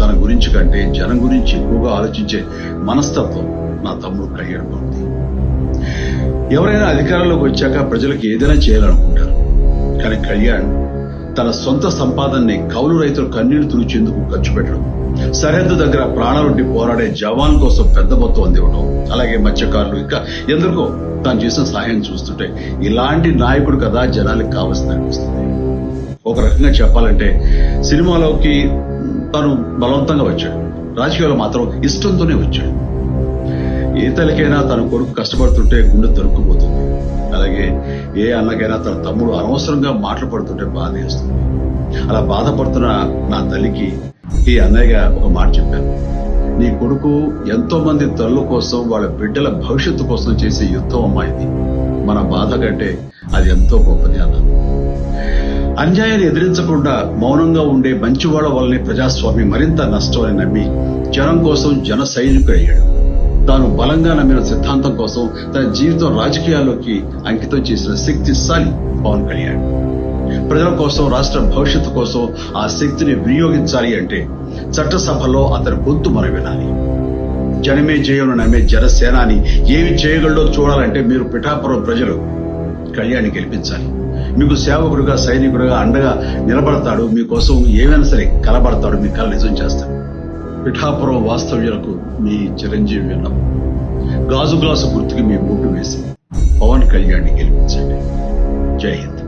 తన గురించి కంటే జనం గురించి ఎక్కువగా ఆలోచించే మనస్తత్వం నా తమ్ముడు కళ్యాణ్ ఉంది ఎవరైనా అధికారంలోకి వచ్చాక ప్రజలకు ఏదైనా చేయాలనుకుంటారు. కానీ కళ్యాణ్ తన సొంత సంపాదనని కౌలు రైతులు కన్నీళ్ళు తుడిచేందుకు ఖర్చు పెట్టడం సరిహద్దు దగ్గర ప్రాణాలుండి పోరాడే జవాన్ కోసం పెద్ద మొత్తం అందివ్వడం అలాగే మత్స్యకారులు ఇంకా ఎందుకో తాను చేసిన సహాయం చూస్తుంటే ఇలాంటి నాయకుడు కదా జనానికి కావాల్సింది అనిపిస్తుంది. ఒక రకంగా చెప్పాలంటే సినిమాలోకి తను బలవంతంగా వచ్చాడు. రాజకీయాలు మాత్రం ఇష్టంతోనే వచ్చాడు. ఏ తల్లికైనా తన కొడుకు కష్టపడుతుంటే గుండె దొరుకుపోతుంది అలాగే ఏ అన్నకైనా తన తమ్ముడు అనవసరంగా మాటలు పడుతుంటే బాధ వేస్తుంది. అలా బాధపడుతున్న నా తల్లికి ఈ అన్నయ్యగా ఒక మాట చెప్పాను. నీ కొడుకు ఎంతో మంది తల్లు కోసం వాళ్ళ బిడ్డల భవిష్యత్తు కోసం చేసే యుద్ధం అమ్మాయిది మన బాధ కంటే అది ఎంతో గొప్పది అన్నాను. అన్యాయాన్ని ఎదిరించకుండా మౌనంగా ఉండే మంచివాళ్ళ వల్లనే ప్రజాస్వామ్యం మరింత నష్టం అని నమ్మి జనం కోసం జన సైనికుడయ్యాడు. తాను బలంగా నమ్మిన సిద్ధాంతం కోసం తన జీవితం రాజకీయాల్లోకి అంకితం చేసిన శక్తిశాలి పవన్ కళ్యాణ్. ప్రజల కోసం రాష్ట్ర భవిష్యత్తు కోసం ఆ శక్తిని వినియోగించాలి అంటే చట్టసభలో అతని గొంతు మనం వినాలి జనమే జయను నమ్మే జనసేనాని ఏమి చేయగలడో చూడాలంటే మీరు పిఠాపురం ప్రజలు కళ్యాణ్ గెలిపించాలి. మీకు సేవకుడుగా సైనికుడుగా అండగా నిలబడతాడు. మీకోసం ఏమైనా సరే కలబడతాడు. మీ కళ నిజం చేస్తాడు. పిఠాపురం వాస్తవ్యులకు మీ చిరంజీవి విన్నాం గాజు గ్లాసు గుర్తుకి మీ ఓటు వేసి పవన్ కళ్యాణ్ని గెలిపించండి. జై హింద్.